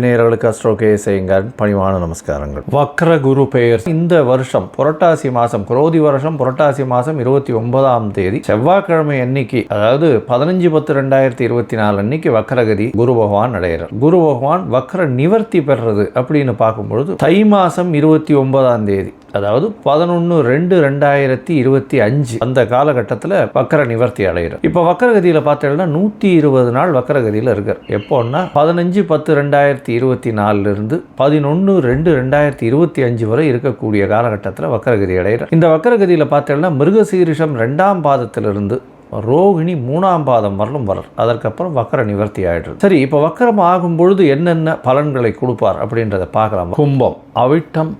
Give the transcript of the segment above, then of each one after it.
நேயர்களுக்கு அஸ்ட்ரோ செய்யுங்கள் பணிவான நமஸ்காரங்கள். வக்ர குரு பெயர். இந்த வருஷம் புரட்டாசி மாதம் குரோதி வருஷம் புரட்டாசி மாதம் இருபத்தி ஒன்பதாம் தேதி. செவ்வாய்க்கிழமை அன்னைக்கு அதாவது பதினஞ்சு பத்து ரெண்டாயிரத்தி இருபத்தி நாலு அன்னைக்கு வக்ரகதி குரு பகவான் அடைகிறார். குரு பகவான் வக்ர நிவர்த்தி பெறுறது அப்படின்னு பார்க்கும்பொழுது தை மாதம் இருபத்தி ஒன்பதாம் தேதி. அதாவது பதினொன்று ரெண்டு ரெண்டாயிரத்தி இருபத்தி அஞ்சு அந்த காலகட்டத்தில் வக்கர நிவர்த்தி அடைகிறார். இப்போ வக்கரகதியில் பார்த்தீங்கன்னா நூற்றி இருபது நாள் வக்கரகதியில் இருக்கார். எப்போன்னா பதினஞ்சு பத்து ரெண்டாயிரத்தி இருபத்தி நாலுலேருந்து பதினொன்று ரெண்டு ரெண்டாயிரத்தி இருபத்தி அஞ்சு வரை இருக்கக்கூடிய காலகட்டத்தில் வக்கரகதி அடைகிறார். இந்த வக்கரகதியில் பார்த்தீங்கன்னா மிருகசீரிஷம் ரெண்டாம் பாதத்திலிருந்து ரோகிணி மூணாம் பாதம் வரலும் வளர் அதற்கப்புறம் வக்கர நிவர்த்தி ஆயிடுது சரி இப்போ வக்கரம் ஆகும் பொழுது என்னென்ன பலன்களை கொடுப்பார் அப்படின்றத பார்க்கலாம். கும்பம் அவிட்டம்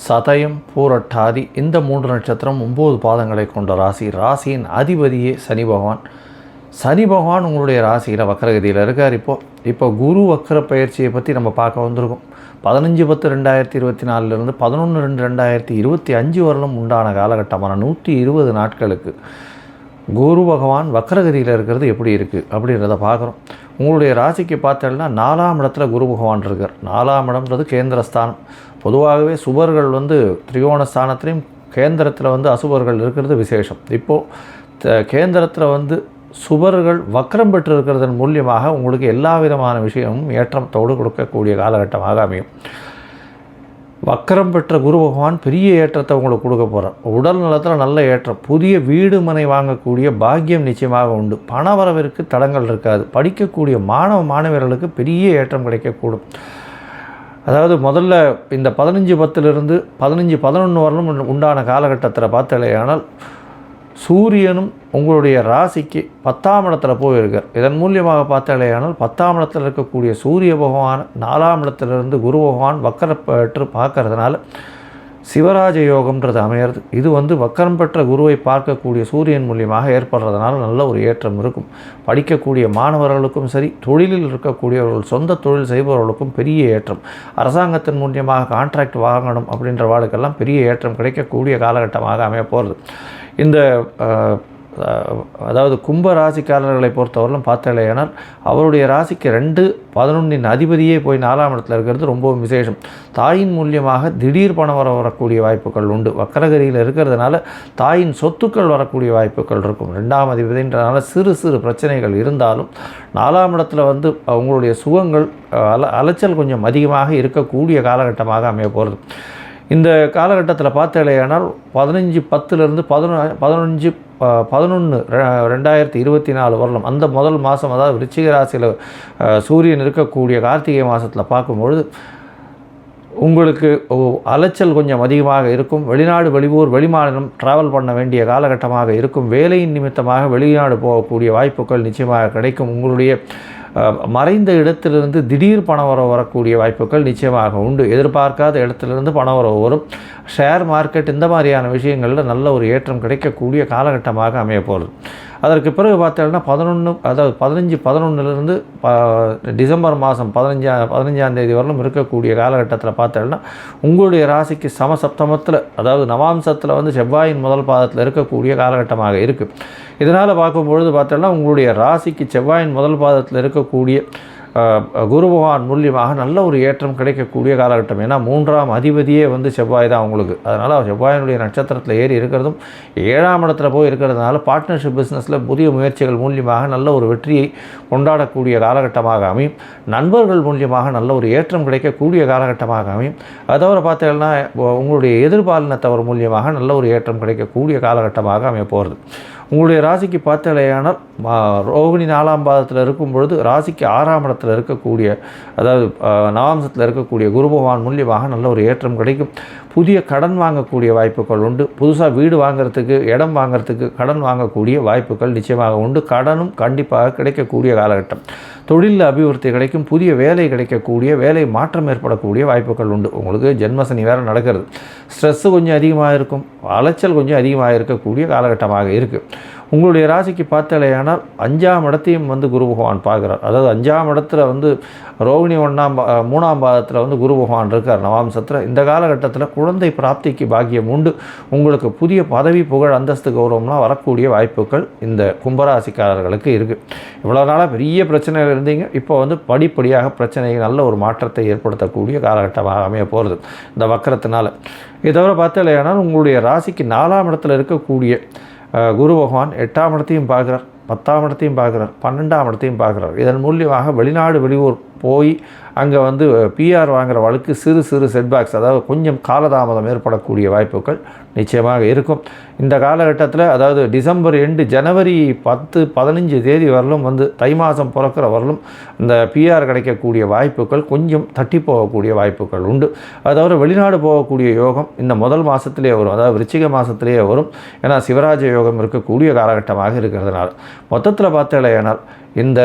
சதயம் பூரட்டாதி இந்த மூன்று நட்சத்திரம் ஒம்பது பாதங்களை கொண்ட ராசி. ராசியின் அதிபதியே சனி பகவான். சனி பகவான் உங்களுடைய ராசியில் வக்கரகதியில் இருக்கார். இப்போது இப்போ குரு வக்கர பயிற்சியை பற்றி நம்ம பார்க்க வந்திருக்கோம். பதினஞ்சு பத்து ரெண்டாயிரத்தி இருபத்தி நாலுலேருந்து பதினொன்று ரெண்டு ரெண்டாயிரத்தி இருபத்தி அஞ்சு வருடம் உண்டான காலகட்டமான நூற்றி இருபது நாட்களுக்கு குரு பகவான் வக்கரகதியில் இருக்கிறது எப்படி இருக்குது அப்படின்றத பார்க்குறோம். உங்களுடைய ராசிக்கு பார்த்தோம்னா நாலாம் இடத்துல குரு பகவான் இருக்கார். நாலாம் இடம்ன்றது கேந்திரஸ்தானம். பொதுவாகவே சுபர்கள் வந்து திரிகோண ஸ்தானத்திலையும் கேந்திரத்தில் வந்து அசுபர்கள் இருக்கிறது விசேஷம். இப்போது கேந்திரத்தில் வந்து சுபர்கள் வக்கரம் பெற்று இருக்கிறதன் மூலியமாக உங்களுக்கு எல்லா விதமான விஷயமும் ஏற்றத்தோடு கொடுக்கக்கூடிய காலகட்டமாக அமையும். வக்கரம் பெற்ற குரு பகவான் பெரிய ஏற்றத்தை உங்களுக்கு கொடுக்க போகிறார் உடல் நலத்தில் நல்ல ஏற்றம். புதிய வீடு மனை வாங்கக்கூடிய பாக்கியம் நிச்சயமாக உண்டு. பண வரவிற்கு தடங்கள் இருக்காது. படிக்கக்கூடிய மாணவ மாணவர்களுக்கு பெரிய ஏற்றம் கிடைக்கக்கூடும். அதாவது முதல்ல இந்த பதினஞ்சு பத்திலிருந்து பதினஞ்சு பதினொன்று வரலும் உண்டான காலகட்டத்தில் பார்த்தாலேயானால் சூரியனும் உங்களுடைய ராசிக்கு பத்தாம் இடத்துல போயிருக்கார். இதன் மூலியமாக பார்த்தாலேயானால் பத்தாம் இடத்துல இருக்கக்கூடிய சூரிய பகவான் நாலாம் இடத்துலேருந்து குரு பகவான் வக்கர பெற்று பார்க்கறதுனால சிவராஜ யோகம்ன்றது அமையிறது. இது வந்து வக்கரம் பெற்ற குருவை பார்க்கக்கூடிய சூரியன் மூலியமாக ஏற்படுறதுனால நல்ல ஒரு ஏற்றம் இருக்கும். படிக்கக்கூடிய மாணவர்களுக்கும் சரி தொழிலில் இருக்கக்கூடியவர்கள் சொந்த தொழில் செய்பவர்களுக்கும் பெரிய ஏற்றம். அரசாங்கத்தின் மூலியமாக கான்ட்ராக்ட் வாங்கணும் அப்படின்ற வாழ்க்கெல்லாம் பெரிய ஏற்றம் கிடைக்கக்கூடிய காலகட்டமாக அமைய போகிறது இந்த அதாவது கும்ப ராசிக்காரர்களை பொறுத்தவரையிலும் பார்த்தாலேயானால் அவருடைய ராசிக்கு ரெண்டு பதினொன்றின் அதிபதியே போய் நாலாம் இடத்துல இருக்கிறது ரொம்பவும் விசேஷம். தாயின் மூலியமாக திடீர் பணம் வர வரக்கூடிய வாய்ப்புகள் உண்டு. வக்கரகரியில் இருக்கிறதுனால தாயின் சொத்துக்கள் வரக்கூடிய வாய்ப்புகள் இருக்கும். ரெண்டாம் அதிபதின்றனால சிறு சிறு பிரச்சனைகள் இருந்தாலும் நாலாம் இடத்துல வந்து அவங்களுடைய சுகங்கள் அல அலைச்சல் கொஞ்சம் அதிகமாக இருக்கக்கூடிய காலகட்டமாக அமைய போகிறது இந்த காலகட்டத்தில் பார்த்தாலேயானால் பதினஞ்சு பத்துலேருந்து பதினொன்று பதினஞ்சு பதினொன்று ரெண்டாயிரத்தி இருபத்தி நாலு வருடம் அந்த முதல் மாதம் அதாவது விருச்சிக ராசியில் சூரியன் இருக்கக்கூடிய கார்த்திகை மாதத்தில் பார்க்கும்பொழுது உங்களுக்கு அலைச்சல் கொஞ்சம் அதிகமாக இருக்கும். வெளிநாடு வெளியூர் வெளிமாநிலம் ட்ராவல் பண்ண வேண்டிய காலகட்டமாக இருக்கும். வேலையின் நிமித்தமாக வெளிநாடு போகக்கூடிய வாய்ப்புகள் நிச்சயமாக கிடைக்கும். உங்களுடைய மறைந்த இடத்திலிருந்து திடீர் பண வர வரக்கூடிய வாய்ப்புகள் நிச்சயமாக உண்டு. எதிர்பார்க்காத இடத்திலிருந்து பண வர வரும். ஷேர் மார்க்கெட் இந்த மாதிரியான விஷயங்களில் நல்ல ஒரு ஏற்றம் கிடைக்கக்கூடிய காலகட்டமாக அமைய போகிறது அதற்கு பிறகு பார்த்தோம்னா பதினொன்று அதாவது பதினஞ்சு பதினொன்றுலேருந்து ப டிசம்பர் மாதம் பதினஞ்சா பதினஞ்சாம் தேதி வரலும் இருக்கக்கூடிய காலகட்டத்தில் பார்த்தோம்னா உங்களுடைய ராசிக்கு சமசப்தமத்தில் அதாவது நவாம்சத்தில் வந்து செவ்வாயின் முதல் பாதத்தில் இருக்கக்கூடிய காலகட்டமாக இருக்குது இதனால் பார்க்கும்பொழுது பார்த்தோம்னா உங்களுடைய ராசிக்கு செவ்வாயின் முதல் பாதத்தில் இருக்கக்கூடிய குரு பகவான் மூலியமாக நல்ல ஒரு ஏற்றம் கிடைக்கக்கூடிய காலகட்டம். ஏன்னா மூன்றாம் அதிபதியே வந்து செவ்வாய் தான் அவங்களுக்கு. அதனால் செவ்வாயினுடைய நட்சத்திரத்தில் ஏறி இருக்கிறதும் ஏழாம் இடத்துல போய் இருக்கிறதுனால பார்ட்னர்ஷிப் பிஸ்னஸில் புதிய முயற்சிகள் மூலியமாக நல்ல ஒரு வெற்றியை கொண்டாடக்கூடிய காலகட்டமாக அமையும். நண்பர்கள் மூலியமாக நல்ல ஒரு ஏற்றம் கிடைக்கக்கூடிய காலகட்டமாக அமையும். அதை தவிர பார்த்தீங்கன்னா உங்களுடைய எதிர்பாலினத்தவர் மூலியமாக நல்ல ஒரு ஏற்றம் கிடைக்கக்கூடிய காலகட்டமாக அமைய போகிறது உங்களுடைய ராசிக்கு பார்த்தாலேயானால் ரோகிணி நாலாம் பாதத்தில் இருக்கும் பொழுது ராசிக்கு ஆறாம் இடத்துல இருக்கக்கூடிய அதாவது நவாம்சத்தில் இருக்கக்கூடிய குரு பகவான் மூலியமாக நல்ல ஒரு ஏற்றம் கிடைக்கும். புதிய கடன் வாங்கக்கூடிய வாய்ப்புகள் உண்டு. புதுசாக வீடு வாங்கிறதுக்கு இடம் வாங்கிறதுக்கு கடன் வாங்கக்கூடிய வாய்ப்புகள் நிச்சயமாக உண்டு. கடனும் கண்டிப்பாக கிடைக்கக்கூடிய காலகட்டம். தொழிலில் அபிவிருத்தி கிடைக்கும். புதிய வேலை கிடைக்கக்கூடிய வேலை மாற்றம் ஏற்படக்கூடிய வாய்ப்புகள் உண்டு. உங்களுக்கு ஜென்மசனி வேறு நடக்கிறது. ஸ்ட்ரெஸ்ஸு கொஞ்சம் அதிகமாக இருக்கும். அலைச்சல் கொஞ்சம் அதிகமாக இருக்கக்கூடிய காலகட்டமாக இருக்குது உங்களுடைய ராசிக்கு பார்த்தாலேயானால் அஞ்சாம் இடத்தையும் வந்து குரு பகவான் பார்க்குறார். அதாவது அஞ்சாம் இடத்துல வந்து ரோகிணி ஒன்றாம் மூணாம் பாதத்தில் வந்து குரு பகவான் இருக்கார் நவாம்சத்தில் இந்த காலகட்டத்தில் குழந்தை பிராப்திக்கு பாக்கியம் உண்டு. உங்களுக்கு புதிய பதவி புகழ் அந்தஸ்து கௌரவம்லாம் வரக்கூடிய வாய்ப்புகள் இந்த கும்பராசிக்காரர்களுக்கு இருக்குது இவ்வளோ நாளாக பெரிய பிரச்சனைகள் இருந்தீங்க. இப்போ வந்து படிப்படியாக பிரச்சனை நல்ல ஒரு மாற்றத்தை ஏற்படுத்தக்கூடிய காலகட்டமாக அமைய போகிறது இந்த வக்கரத்தினால. இதை தவிர பார்த்தாலேயானால் உங்களுடைய ராசிக்கு நாலாம் இடத்துல இருக்கக்கூடிய குரு பகவான் எட்டாம் இடத்தையும் பார்க்குறார் பத்தாம் இடத்தையும் பார்க்குறார் பன்னெண்டாம் இடத்தையும் பார்க்குறார். இதன் மூலியமாக வெளிநாடு வெளியூர் போய் அங்கே வந்து பிஆர் வாங்குகிற வழக்கு சிறு சிறு செட்பேக்ஸ் அதாவது கொஞ்சம் காலதாமதம் ஏற்படக்கூடிய வாய்ப்புகள் நிச்சயமாக இருக்கும். இந்த காலகட்டத்தில் அதாவது டிசம்பர் எண்டு ஜனவரி பத்து பதினஞ்சு தேதி வரலும் வந்து தை மாதம் பிறக்கிற வரலும் இந்த பிஆர் கிடைக்கக்கூடிய வாய்ப்புகள் கொஞ்சம் தட்டி போகக்கூடிய வாய்ப்புகள் உண்டு. அதாவது வெளிநாடு போகக்கூடிய யோகம் இந்த முதல் மாதத்திலே வரும் அதாவது விருச்சிக மாதத்திலேயே வரும். ஏன்னா சிவராஜ யோகம் இருக்கக்கூடிய காலகட்டமாக இருக்கிறதுனால. மொத்தத்தில் பார்த்தாலேயானால் இந்த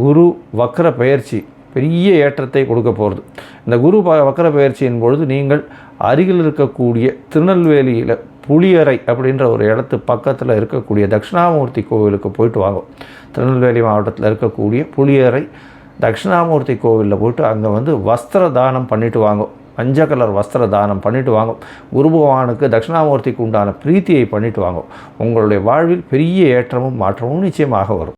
குரு வக்கர பயிற்சி பெரிய ஏற்றத்தை கொடுக்க போகிறது. இந்த குரு ப- பயிற்சியின் பொழுது நீங்கள் அருகில் இருக்கக்கூடிய திருநெல்வேலியில் புளியறை அப்படின்ற ஒரு இடத்து பக்கத்தில் இருக்கக்கூடிய தட்சிணாமூர்த்தி கோவிலுக்கு போயிட்டு வாங்க. திருநெல்வேலி மாவட்டத்தில் இருக்கக்கூடிய புளியறை தட்சிணாமூர்த்தி கோவிலில் போயிட்டு அங்கே வந்து வஸ்திர தானம் பண்ணிட்டு வாங்க. மஞ்ச கலர் வஸ்திர தானம் பண்ணிட்டு வாங்க. குரு பகவானுக்கு தட்சிணாமூர்த்திக்கு உண்டான பிரீத்தியை பண்ணிட்டு வாங்க. உங்களுடைய வாழ்வில் பெரிய ஏற்றமும் மாற்றமும் நிச்சயமாக வரும்.